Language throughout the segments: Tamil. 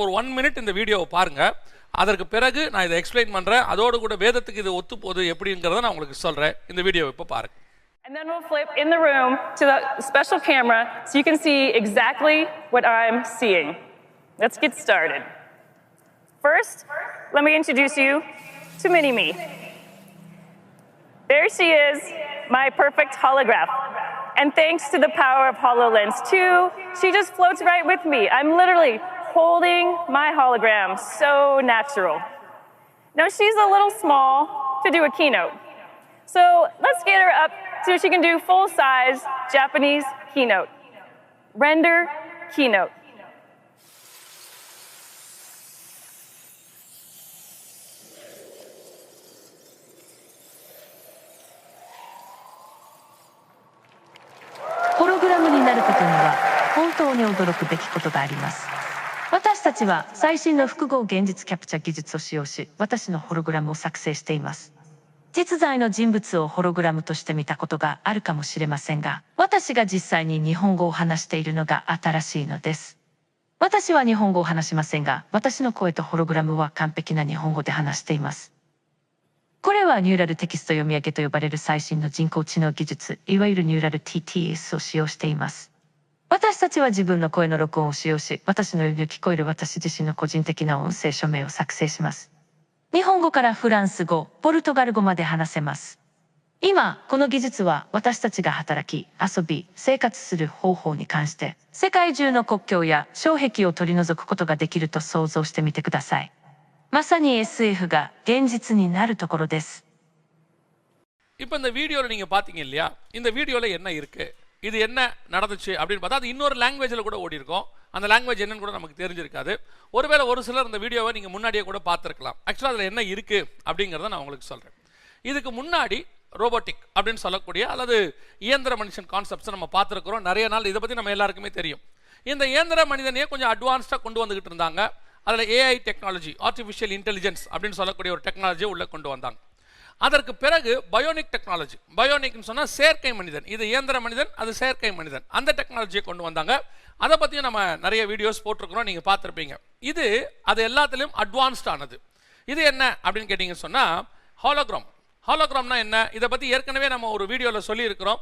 ஒரு ஒன் மினிட் இந்த வீடியோவை பாருங்க அதற்கு பிறகு நான் இதை எக்ஸ்பிளைன் பண்றேன் அதோடு கூட வேதத்துக்கு இது ஒத்து போகுது எப்படிங்கிறத நான் உங்களுக்கு சொல்றேன் இந்த வீடியோவை இப்போ பாருங்க And then we'll flip in the room to the special camera so you can see exactly what I'm seeing. Let's get started. First, let me introduce you to Mini Me. There she is, my perfect holograph. And thanks to the power of HoloLens 2, she just floats right with me. I'm literally holding my hologram so natural. Now, she's a little small to do a keynote. So let's get her up so she can do full size Japanese keynote. Render keynote. ホログラムになることには本当に驚くべきことがあります 私たちは最新の複合現実キャプチャ技術を使用し私のホログラムを作成しています。実在の人物をホログラムとして見たことがあるかもしれませんが私が実際に日本語を話しているのが新しいのです。私は日本語を話しませんが私の声とホログラムは完璧な日本語で話しています。これはニューラルテキスト読み上げと呼ばれる最新の人工知能技術、いわゆるニューラル TTS を使用しています。私たちは自分の声の録音を使用し、私のように聞こえる私自身の個人的な音声署名を作成します。日本語からフランス語、ポルトガル語まで話せます。今、この技術は私たちが働き、遊び、生活する方法に関して、世界中の国境や障壁を取り除くことができると想像してみてください。まさに SF が現実になるところです。 இப்போ இந்த வீடியோவில் நீங்கள் பார்த்தீங்க இல்லையா இந்த வீடியோவில் என்ன இருக்கு இது என்ன நடந்துச்சு அப்படின்னு பார்த்தா அது இன்னொரு லாங்குவேஜில் கூட ஓடி இருக்கும் அந்த லாங்குவேஜ் என்னன்னு கூட நமக்கு தெரிஞ்சிருக்காது. ஒருவேளை ஒரு சிலர் இந்த வீடியோவை நீங்கள் முன்னாடியே கூட பார்த்துருக்கலாம். ஆக்சுவலாக அதில் என்ன இருக்குது அப்படிங்கிறத நான் உங்களுக்கு சொல்கிறேன் இதுக்கு முன்னாடி ரோபோட்டிக் அப்படின்னு சொல்லக்கூடிய அல்லது இயந்திர மனுஷன் கான்செப்ட்ஸை நம்ம பார்த்துருக்குறோம். நிறைய நாள் இதை பற்றி நம்ம எல்லாருக்குமே தெரியும். இந்த இயந்திர மனிதனையே கொஞ்சம் அட்வான்ஸ்டாக கொண்டு வந்துக்கிட்டு இருந்தாங்க. அதில் ஏஐ டெக்னாலஜி ஆர்டிஃபிஷியல் இன்டெலிஜென்ஸ் அப்படின்னு சொல்லக்கூடிய ஒரு டெக்னாலஜியை உள்ளே கொண்டு வந்தாங்க. அதற்கு பிறகு பயோனிக் டெக்னாலஜி. பயோனிக்னு சொன்னால் செயற்கை மனிதன். இது இயந்திர மனிதன் அது செயற்கை மனிதன். அந்த டெக்னாலஜியை கொண்டு வந்தாங்க. அதை பற்றியும் நம்ம நிறைய வீடியோஸ் போட்டிருக்கிறோம் நீங்கள் பார்த்துருப்பீங்க. இது அது எல்லாத்துலேயும் அட்வான்ஸ்டானது இது என்ன அப்படின்னு கேட்டிங்கன்னு சொன்னால் ஹாலோகிராம் ஹாலோகிராம்னா என்ன? இதை பற்றி ஏற்கனவே நம்ம ஒரு வீடியோவில் சொல்லியிருக்கிறோம்.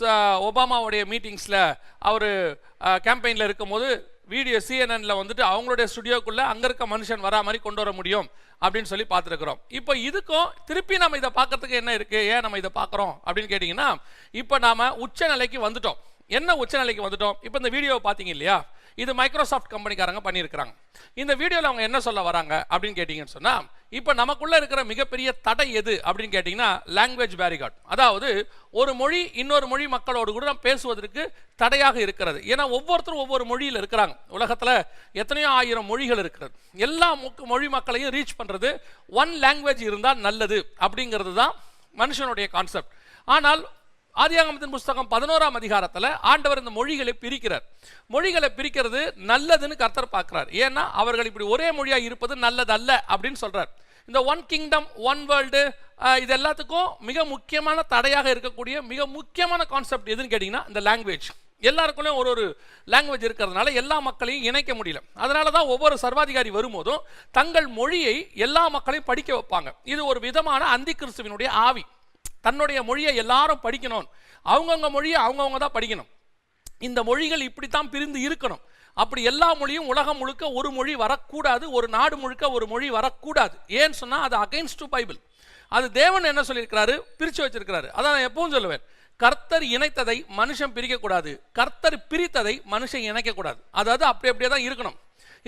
ச- ஒபாமாவுடைய மீட்டிங்ஸில் அவர் கேம்பெயினில் இருக்கும்போது வீடியோ சிஎன்என்ல வந்துட்டு அவங்களுடைய ஸ்டுடியோக்குள்ளே அங்கே இருக்க மனுஷன் வரா மாதிரி கொண்டு வர முடியும் அப்படின்னு சொல்லி பார்த்துருக்குறோம். இப்போ இதுக்கும் திருப்பி நம்ம இதை பார்க்கறதுக்கு என்ன இருக்குது ஏன் நம்ம இதை பார்க்குறோம்? அப்படின்னு கேட்டிங்கன்னா இப்போ நாம் உச்ச நிலைக்கு வந்துட்டோம். என்ன உச்ச நிலைக்கு வந்துட்டோம்? இப்போ இந்த வீடியோவை பார்த்தீங்க இல்லையா? இது மைக்ரோசாஃப்ட் கம்பெனிக்காரங்க பண்ணியிருக்கிறாங்க. இந்த வீடியோவில் அவங்க என்ன சொல்ல வராங்க அப்படின்னு கேட்டிங்கன்னு சொன்னால் இப்போ நமக்குள்ளே இருக்கிற மிகப்பெரிய தடை எது அப்படின்னு கேட்டிங்கன்னா லாங்குவேஜ் பேரிகாட் அதாவது ஒரு மொழி இன்னொரு மொழி மக்களோடு கூட நம்ம பேசுவதற்கு தடையாக இருக்கிறது. ஏன்னா ஒவ்வொருத்தரும் ஒவ்வொரு மொழியில் இருக்கிறாங்க. உலகத்தில் எத்தனையோ ஆயிரம் மொழிகள் இருக்கிறது. எல்லா மொழி மக்களையும் ரீச் பண்ணுறது ஒன் லாங்குவேஜ் இருந்தால் நல்லது அப்படிங்கிறது தான் மனுஷனுடைய கான்செப்ட் ஆனால் ஆதியாகமத்தின் புஸ்தகம் பதினோராம் அதிகாரத்தில் ஆண்டவர் இந்த மொழிகளை பிரிக்கிறார். மொழிகளை பிரிக்கிறது நல்லதுன்னு கர்த்தர் பார்க்குறார். ஏன்னா அவர்கள் இப்படி ஒரே மொழியாக இருப்பது நல்லதல்ல அப்படின்னு சொல்கிறார் இந்த ஒன் கிங்டம் ஒன் வேர்ல்டு இது எல்லாத்துக்கும் மிக முக்கியமான தடையாக இருக்கக்கூடிய மிக முக்கியமான கான்செப்ட் எதுன்னு கேட்டிங்கன்னா இந்த லாங்குவேஜ் எல்லாருக்குள்ளேயும் ஒரு ஒரு லாங்குவேஜ் இருக்கிறதுனால எல்லா மக்களையும் இணைக்க முடியல. அதனால தான் ஒவ்வொரு சர்வாதிகாரி வரும்போதும் தங்கள் மொழியை எல்லா மக்களையும் படிக்க வைப்பாங்க. இது ஒரு விதமான அந்தி கிறிஸ்துவினுடைய ஆவி. தன்னுடைய மொழியை எல்லாரும் படிக்கணும். அவங்கவுங்க மொழியை அவங்கவுங்க தான் படிக்கணும். இந்த மொழிகள் இப்படித்தான் பிரிந்து இருக்கணும். அப்படி எல்லா மொழியும் உலகம் முழுக்க ஒரு மொழி வரக்கூடாது ஒரு நாடு முழுக்க ஒரு மொழி வரக்கூடாது. ஏன்னு சொன்னால் அது அகைன்ஸ்ட் டு பைபிள் அது தேவன் என்ன சொல்லியிருக்கிறாரு? பிரிச்சு வச்சிருக்கிறாரு. அதான் நான் எப்பவும் சொல்லுவேன். கர்த்தர் இணைத்ததை மனுஷன் பிரிக்கக்கூடாது. கர்த்தர் பிரித்ததை மனுஷன் இணைக்கக்கூடாது. அதாவது அப்படி அப்படியே தான் இருக்கணும்.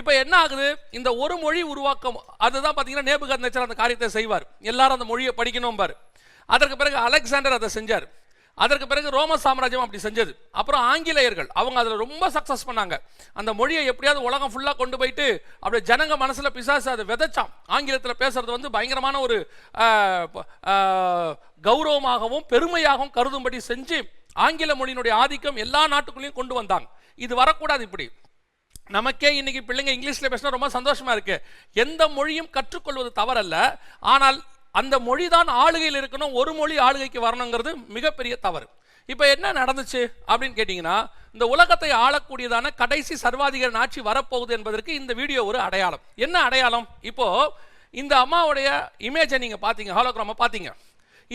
இப்போ என்ன ஆகுது? இந்த ஒரு மொழி உருவாக்கம் அதுதான் பார்த்தீங்கன்னா நேபுகாத் நேச்சர் அந்த காரியத்தை செய்வார். எல்லாரும் அந்த மொழியை படிக்கணும் பாரு. அதற்கு பிறகு அலெக்சாண்டர் அதை செஞ்சார். அதற்கு பிறகு ரோம சாம்ராஜ்யம் அப்படி செஞ்சது. அப்புறம் ஆங்கிலேயர்கள் அவங்க அதில் ரொம்ப சக்ஸஸ் பண்ணாங்க. அந்த மொழியை எப்படியாவது உலகம் ஃபுல்லாக கொண்டு போயிட்டு அப்படியே ஜனங்க மனசில் பிசாசு அதை விதைச்சான். ஆங்கிலத்தில் பேசுறது வந்து பயங்கரமான ஒரு கௌரவமாகவும் பெருமையாகவும் கருதும்படி செஞ்சு ஆங்கில மொழியினுடைய ஆதிக்கம் எல்லா நாட்டுக்குள்ளேயும் கொண்டு வந்தாங்க. இது வரக்கூடாது இப்படி. நமக்கே இன்னைக்கு பிள்ளைங்க இங்கிலீஷில் பேசினா ரொம்ப சந்தோஷமா இருக்கு. எந்த மொழியும் கற்றுக்கொள்வது தவறல்ல. ஆனால் அந்த மொழி தான் ஆளுகையில் இருக்கணும் ஒரு மொழி ஆளுகைக்கு வரணுங்கிறது மிகப்பெரிய தவறு. இப்போ என்ன நடந்துச்சு அப்படின்னு கேட்டிங்கன்னா இந்த உலகத்தை ஆளக்கூடியதான கடைசி சர்வாதிகார ஆட்சி வரப்போகுது என்பதற்கு இந்த வீடியோ ஒரு அடையாளம். என்ன அடையாளம்? இப்போது இந்த அம்மாவுடைய இமேஜை நீங்கள் பார்த்தீங்க ஹாலோகிராமை பார்த்தீங்க.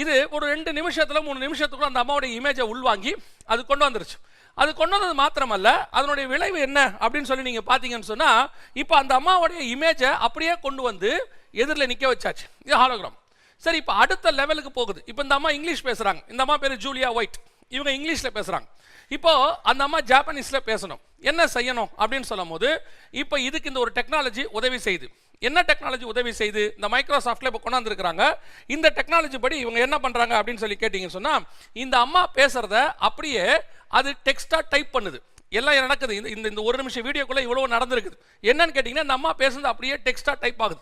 இது ஒரு ரெண்டு நிமிஷத்தில் மூணு நிமிஷத்துக்குள்ள அந்த அம்மாவுடைய இமேஜை உள்வாங்கி அது கொண்டு வந்துருச்சு. அது கொண்டு வந்தது மாத்திரமல்ல அதனுடைய விளைவு என்ன அப்படின்னு சொல்லி நீங்கள் பார்த்தீங்கன்னு சொன்னால் இப்போ அந்த அம்மாவுடைய இமேஜை அப்படியே கொண்டு வந்து எதிரில் நிற்க வச்சாச்சு. இது ஹாலோகிராம் சரி இப்போ அடுத்த லெவலுக்கு போகுது. இப்போ இந்த அம்மா இங்கிலீஷ் பேசுகிறாங்க இந்த அம்மா பேர் ஜூலியா ஒயிட். இவங்க இங்கிலீஷில் பேசுகிறாங்க இப்போ அந்த அம்மா ஜாப்பனீஸில் பேசணும். என்ன செய்யணும் அப்படின்னு சொல்லும் போது இப்போ இதுக்கு இந்த ஒரு டெக்னாலஜி உதவி செய்யுது. என்ன டெக்னாலஜி உதவி செய்து இந்த மைக்ரோசாஃப்டில் இப்போ கொண்டாந்துருக்கிறாங்க. இந்த டெக்னாலஜி படி இவங்க என்ன பண்ணுறாங்க அப்படின்னு சொல்லி கேட்டிங்கன்னு சொன்னால் இந்த அம்மா பேசுகிறத அப்படியே அது டெக்ஸ்ட்டாக டைப் பண்ணுது. எல்லாம் நடக்குது. இந்த இந்த இந்த ஒரு நிமிஷம் வீடியோக்குள்ளே இவ்வளோ நடந்திருக்குது. என்னன்னு கேட்டிங்கன்னா இந்த அம்மா பேசுறது அப்படியே டெக்ஸ்ட்டாக டைப் ஆகுது.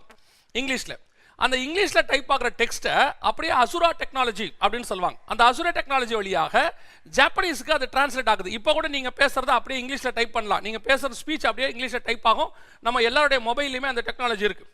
இங்கிலீஷில். அந்த இங்கிலீஷில் டைப் ஆகிற டெக்ஸ்ட்டை அப்படியே அசுரா டெக்னாலஜி அப்படின்னு சொல்லுவாங்க. அந்த அசுரா டெக்னாலஜி வழியாக ஜாப்பனீஸ்க்கு அது டிரான்ஸ்லேட் ஆகுது. இப்போ கூட நீங்கள் பேசுறத அப்படியே இங்கிலீஷில் டைப் பண்ணலாம். நீங்கள் பேசுகிற ஸ்பீச் அப்படியே இங்கிலீஷில் டைப் ஆகும். நம்ம எல்லாருடைய மொபைல்லையுமே அந்த டெக்னாலஜி இருக்குது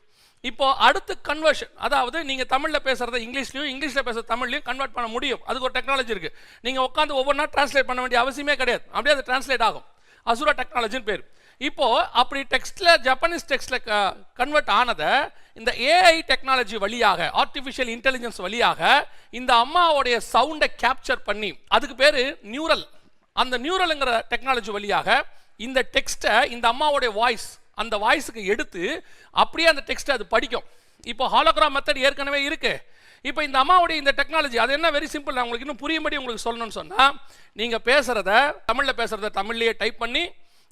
இப்போ அடுத்து கன்வர்ஷன் அதாவது நீங்கள் தமிழில் பேசுகிறத இங்கிலீஷ்லையும் இங்கிலீஷில் பேசுகிற தமிழ்லையும் கன்வெர்ட் பண்ண முடியும். அதுக்கு ஒரு டெக்னாலஜி இருக்குது நீங்கள் உட்காந்து ஒவ்வொன்றா டிரான்ஸ்லேட் பண்ண வேண்டிய அவசியமே கிடையாது. அப்படியே அது டிரான்ஸ்லேட் ஆகும். அசுரா டெக்னாலஜின்னு பேர். இப்போது அப்படி டெக்ஸ்ட்டில் ஜப்பனீஸ் டெக்ஸ்ட்டில் க கன்வெர்ட் ஆனதை இந்த ஏஐ டெக்னாலஜி வழியாக ஆர்டிஃபிஷியல் இன்டெலிஜென்ஸ் வழியாக இந்த அம்மாவுடைய சவுண்டை கேப்சர் பண்ணி அதுக்கு பேர் நியூரல் அந்த நியூரலுங்கிற டெக்னாலஜி வழியாக இந்த டெக்ஸ்ட்டை இந்த அம்மாவுடைய வாய்ஸ் அந்த வாய்ஸுக்கு எடுத்து அப்படியே அந்த டெக்ஸ்ட்டை அது படிக்கும். இப்போ ஹாலோகிராம் மெத்தட் ஏற்கனவே இருக்குது இப்போ இந்த அம்மாவுடைய இந்த டெக்னாலஜி அது என்ன? வெரி சிம்பிள் நான் உங்களுக்கு இன்னும் புரியும்படி உங்களுக்கு சொல்லணும்னு சொன்னால் நீங்கள் பேசுகிறத தமிழில் பேசுகிறத தமிழ்லேயே டைப் பண்ணி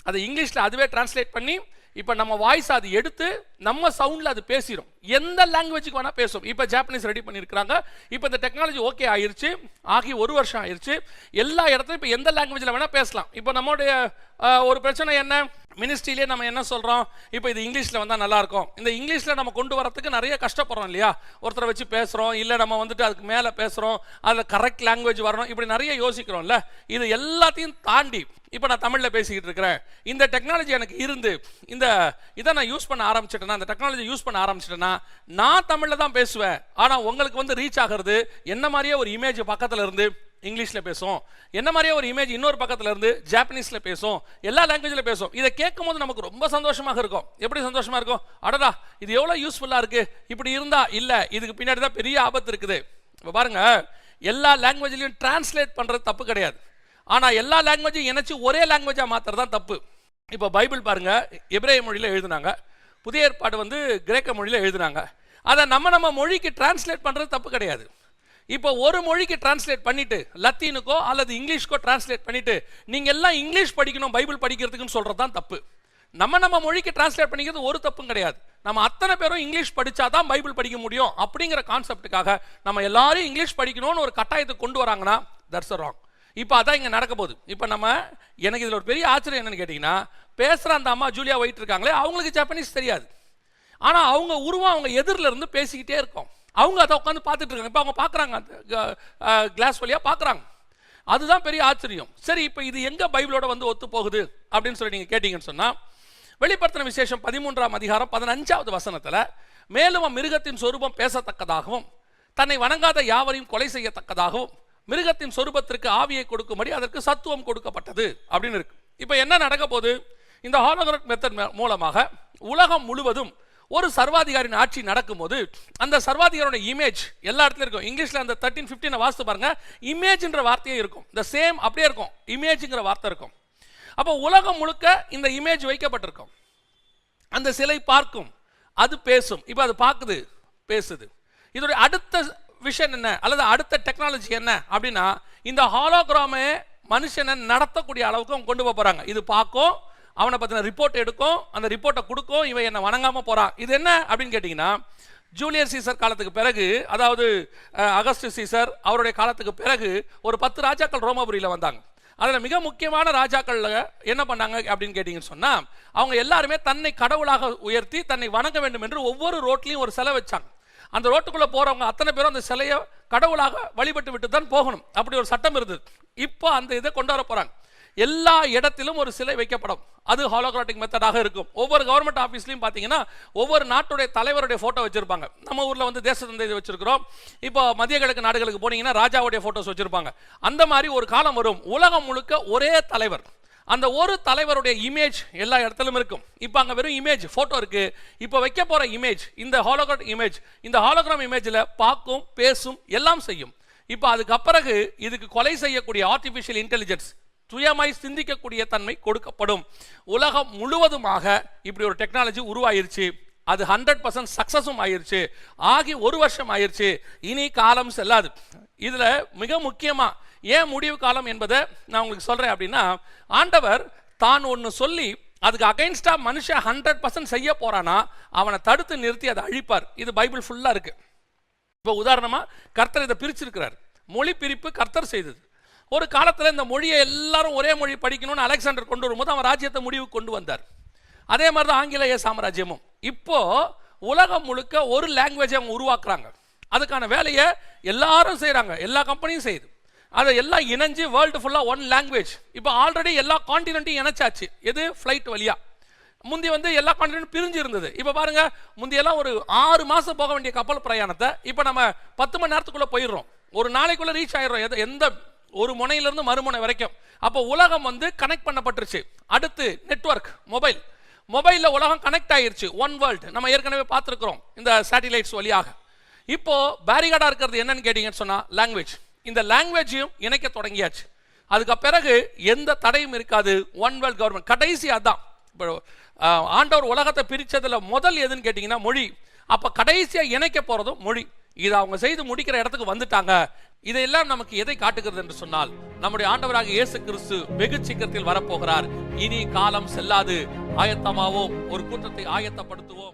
அதை இங்கிலீஷில் அதுவே டிரான்ஸ்லேட் பண்ணி இப்போ நம்ம வாய்ஸ் அது எடுத்து நம்ம சவுண்டில் அது பேசிடும் எந்த லாங்குவேஜுக்கு வேணால் பேசும். இப்போ ஜாப்பனீஸ் ரெடி பண்ணியிருக்கிறாங்க இப்போ இந்த டெக்னாலஜி ஓகே ஆயிருச்சு. ஆகி ஒரு வருஷம் ஆயிருச்சு. எல்லா இடத்துலையும் இப்போ எந்த லாங்குவேஜில் வேணால் பேசலாம். இப்போ நம்மளுடைய ஒரு பிரச்சனை என்ன? மினிஸ்ட்ரியிலே நம்ம என்ன சொல்கிறோம் இப்போ இது இங்கிலீஷில் வந்தால் நல்லாயிருக்கும் இந்த இங்கிலீஷில் நம்ம கொண்டு வரத்துக்கு நிறைய கஷ்டப்படுறோம் இல்லையா? ஒருத்தரை வச்சு பேசுகிறோம் இல்லை நம்ம வந்துட்டு அதுக்கு மேலே பேசுகிறோம் அதில் கரெக்ட் லாங்குவேஜ் வரணும் இப்படி நிறைய யோசிக்கிறோம்ல? இது எல்லாத்தையும் தாண்டி இப்போ நான் தமிழில் பேசிக்கிட்டு இருக்கிறேன். இந்த டெக்னாலஜி எனக்கு இருந்து இந்த இதை நான் யூஸ் பண்ண ஆரம்பிச்சிட்டேன்னா இந்த டெக்னாலஜி யூஸ் பண்ண ஆரம்பிச்சிட்டேன்னா நான் தமிழில் தான் பேசுவேன். ஆனால் உங்களுக்கு வந்து ரீச் ஆகிறது என்ன மாதிரியே ஒரு இமேஜ் பக்கத்தில் இருந்து இங்கிலீஷில் பேசும். என்ன மாதிரியே ஒரு இமேஜ் இன்னொரு பக்கத்தில் இருந்து ஜாப்பனீஸில் பேசும். எல்லா லாங்குவேஜில் பேசும். இதை கேட்கும் போது நமக்கு ரொம்ப சந்தோஷமாக இருக்கும். எப்படி சந்தோஷமாக இருக்கும்? அடடா இது எவ்வளோ யூஸ்ஃபுல்லாக இருக்குது இப்படி இருந்தால் இல்லை. இதுக்கு பின்னாடி தான் பெரிய ஆபத்து இருக்குது. இப்போ பாருங்க எல்லா லாங்குவேஜ்லையும் டிரான்ஸ்லேட் பண்ணுறது தப்பு கிடையாது. ஆனால் எல்லா லாங்குவேஜையும் இணைச்சி ஒரே லாங்குவேஜாக மாற்றுறது தான் தப்பு. இப்போ பைபிள் பாருங்கள் எப்ரேய மொழியில் எழுதுனாங்க. புதிய ஏற்பாடு வந்து கிரேக்க மொழியில் எழுதுனாங்க. அதை நம்ம நம்ம மொழிக்கு டிரான்ஸ்லேட் பண்ணுறது தப்பு கிடையாது. இப்போ ஒரு மொழிக்கு டிரான்ஸ்லேட் பண்ணிட்டு லத்தீனுக்கோ அல்லது இங்கிலீஷ்க்கோ டிரான்ஸ்லேட் பண்ணிட்டு நீங்க எல்லாம் இங்கிலீஷ் படிக்கணும் பைபிள் படிக்கிறதுக்குன்னு சொல்றது தான் தப்பு. நம்ம நம்ம மொழிக்கு டிரான்ஸ்லேட் பண்ணிக்கிறது ஒரு தப்பும் கிடையாது. நம்ம அத்தனை பேரும் இங்கிலீஷ் படித்தா தான் பைபிள் படிக்க முடியும் அப்படிங்கிற கான்செப்டுக்காக நம்ம எல்லாரும் இங்கிலீஷ் படிக்கணும்னு ஒரு கட்டாயத்தை கொண்டு வராங்கன்னா தட்ஸ் ராங் இப்போ அதான் இங்கே நடக்க போகுது. இப்போ நம்ம எனக்கு இதில் ஒரு பெரிய ஆச்சரியம் என்னன்னு கேட்டிங்கன்னா பேசுகிற அந்த அம்மா ஜூலியா ஒயிட் இருக்காங்களே அவங்களுக்கு ஜப்பானீஸ் தெரியாது. ஆனால் அவங்க உருவம் அவங்க எதிரில் இருந்து பேசிக்கிட்டே இருக்கோம். அவங்க அதை உட்காந்து பார்த்துட்டு இருக்காங்க. இப்போ அவங்க பார்க்குறாங்க. அந்த கிளாஸ் வழியாக பார்க்குறாங்க. அதுதான் பெரிய ஆச்சரியம். சரி இப்போ இது எங்கே பைபிளோட வந்து ஒத்து போகுது? அப்படின்னு சொல்லி நீங்கள் கேட்டிங்கன்னு சொன்னால் வெளிப்படுத்தின விசேஷம் பதிமூன்றாம் அதிகாரம் பதினஞ்சாவது வசனத்தில் மேலும் மிருகத்தின் சொரூபம் பேசத்தக்கதாகவும் தன்னை வணங்காத யாவரையும் கொலை செய்யத்தக்கதாகவும் மிருகத்தின் சொரூபத்திற்கு ஆவியை கொடுக்கும்படி அதற்கு சத்துவம் கொடுக்கப்பட்டது அப்படின்னு இருக்கு. இப்போ என்ன நடக்க போகுது? இந்த ஹாலோகிராஃப் மெத்தட் மூலமாக உலகம் முழுவதும் ஒரு சர்வாதிகாரின் ஆட்சி நடக்கும்போது அந்த சர்வாதிகாரோட இமேஜ் எல்லா இடத்துலையும் இருக்கும். இங்கிலீஷில் அந்த தேர்ட்டின் ஃபிஃப்டின் வாசித்து பாருங்க. இமேஜ்ன்ற வார்த்தையே இருக்கும். இந்த சேம் அப்படியே இருக்கும். இமேஜ்ங்கிற வார்த்தை இருக்கும். அப்போ உலகம் முழுக்க இந்த இமேஜ் வைக்கப்பட்டிருக்கும். அந்த சிலை பார்க்கும். அது பேசும். இப்போ அது பார்க்குது பேசுது. இதோடைய அடுத்த விஷயம் என்ன? அல்லது அடுத்த டெக்னாலஜி என்ன? அப்படின்னா இந்த ஹாலோகிராமே மனுஷனை நடத்தக்கூடிய அளவுக்கு அவங்க கொண்டு போக போகிறாங்க இது பார்க்கும் அவனை பற்றின ரிப்போர்ட் எடுக்கும் அந்த ரிப்போர்ட்டை கொடுக்கும் இவன் என்னை வணங்காமல் போகிறான் இது என்ன அப்படின்னு கேட்டிங்கன்னா ஜூலியர் சீசர் காலத்துக்கு பிறகு அதாவது அகஸ்ட் சீசர் அவருடைய காலத்துக்கு பிறகு ஒரு பத்து ராஜாக்கள் ரோமபுரியில் வந்தாங்க. அதில் மிக முக்கியமான ராஜாக்களில் என்ன பண்ணாங்க அப்படின்னு கேட்டிங்கன்னு சொன்னால் அவங்க எல்லாருமே தன்னை கடவுளாக உயர்த்தி தன்னை வணங்க வேண்டும் என்று ஒவ்வொரு ரோட்லையும் ஒரு சிலை வச்சாங்க. அந்த ரோட்டுக்குள்ளே போகிறவங்க அத்தனை பேரும் அந்த சிலையை கடவுளாக வழிபட்டு விட்டு தான் போகணும். அப்படி ஒரு சட்டம் இருந்தது. இப்போ அந்த இதை கொண்டு வர போகிறாங்க எல்லா இடத்திலும் ஒரு சிலை வைக்கப்படும். அது ஹாலோகிராட்டிக் மெத்தடாக இருக்கும். ஒவ்வொரு கவர்மெண்ட் ஆஃபீஸ்லையும் பார்த்தீங்கன்னா ஒவ்வொரு நாட்டுடைய தலைவருடைய ஃபோட்டோ வச்சிருப்பாங்க. நம்ம ஊரில் வந்து தேச தந்தை வச்சிருக்கிறோம். இப்போ மத்திய கிழக்கு நாடுகளுக்கு போனீங்கன்னா ராஜாவுடைய ஃபோட்டோஸ் வச்சிருப்பாங்க. அந்த மாதிரி ஒரு காலம் வரும். உலகம் முழுக்க ஒரே தலைவர். அந்த ஒரு தலைவருடைய இமேஜ் எல்லா இடத்திலும் இருக்கும். இப்போ அங்கே வெறும் இமேஜ் ஃபோட்டோ இருக்கு. இப்போ வைக்க போகிற இமேஜ் இந்த ஹாலோகிராம் இமேஜ் இந்த ஹாலோகிராம் இமேஜில் பார்க்கும் பேசும் எல்லாம் செய்யும். இப்போ அதுக்கு பிறகு இதுக்கு கொலை செய்யக்கூடிய ஆர்டிஃபிஷியல் இன்டெலிஜென்ஸ் சுயமாய் சிந்திக்கக்கூடிய தன்மை கொடுக்கப்படும். உலகம் முழுவதுமாக இப்படி ஒரு டெக்னாலஜி உருவாயிருச்சு. அது ஹண்ட்ரட் பர்சன்ட் சக்ஸஸும் ஆயிருச்சு. ஆகி ஒரு வருஷம் ஆயிருச்சு. இனி காலம் செல்லாது. இதில் மிக முக்கியமாக ஏன் முடிவு காலம் என்பதை நான் உங்களுக்கு சொல்கிறேன் அப்படின்னா ஆண்டவர் தான் ஒன்று சொல்லி அதுக்கு அகைன்ஸ்டாக மனுஷன் ஹண்ட்ரட் பர்சன்ட் செய்ய போகிறானா அவனை தடுத்து நிறுத்தி அதை அழிப்பார். இது பைபிள் ஃபுல்லாக இருக்குது இப்போ உதாரணமாக கர்த்தர் இதை பிரிச்சிருக்கிறார். மொழி பிரிப்பு கர்த்தர் செய்தது. ஒரு காலத்தில் இந்த மொழியை எல்லாரும் ஒரே மொழி படிக்கணும்னு அலெக்சாண்டர் கொண்டு வரும்போது அவன் ராஜ்யத்தை முடிவுக்கு கொண்டு வந்தார். அதே மாதிரி தான் ஆங்கிலேய சாம்ராஜ்யமும். இப்போ உலகம் முழுக்க ஒரு லாங்குவேஜை அவங்க உருவாக்குறாங்க. அதுக்கான வேலையை எல்லாரும் செய்கிறாங்க எல்லா கம்பெனியும் செய்யுது. அதை எல்லாம் இணைஞ்சு வேர்ல்டு ஃபுல்லாக ஒன் லாங்குவேஜ் இப்போ ஆல்ரெடி எல்லா காண்டினென்ட்டையும் இணைச்சாச்சு. எது? ஃப்ளைட் வழியாக முந்தி வந்து எல்லா கான்டினென்ட் பிரிஞ்சு இருந்தது. இப்போ பாருங்க முந்தியெல்லாம் ஒரு ஆறு மாதம் போக வேண்டிய கப்பல் பிரயாணத்தை இப்போ நம்ம பத்து மணி நேரத்துக்குள்ளே போயிடுறோம். ஒரு நாளைக்குள்ளே ரீச் ஆயிடுறோம். எந்த ஒரு முனையிலிருந்து மறுமுனை வரைக்கும். அப்போ உலகம் வந்து கனெக்ட் பண்ணப்பட்டுருச்சு. அடுத்து நெட்வொர்க் மொபைல் மொபைலில் உலகம் கனெக்ட் ஆயிருச்சு. ஒன் வேர்ல்டு நம்ம ஏற்கனவே பார்த்துருக்குறோம் இந்த சேட்டிலைட்ஸ் வழியாக. இப்போ பேரிகார்டாக இருக்கிறது என்னன்னு கேட்டிங்கன்னு சொன்னால் லாங்குவேஜ் இந்த லாங்குவேஜையும் இணைக்க தொடங்கியாச்சு. அதுக்கு பிறகு எந்த தடையும் இருக்காது. ஒன் வேர்ல்ட் கவர்மெண்ட் கடைசி அதான். இப்போ ஆண்டவர் உலகத்தை பிரித்ததில் முதல் எதுன்னு கேட்டிங்கன்னா மொழி. அப்போ கடைசியாக இணைக்க போகிறதும் மொழி. இதை அவங்க செய்து முடிக்கிற இடத்துக்கு வந்துட்டாங்க. இதையெல்லாம் நமக்கு எதை காட்டுகிறது என்று சொன்னால் நம்முடைய ஆண்டவராக இயேசு கிறிஸ்து வெகு சீக்கிரத்தில் வரப்போகிறார். இனி காலம் செல்லாது. ஆயத்தமாவோம். ஒரு கூட்டத்தை ஆயத்தப்படுத்துவோம்.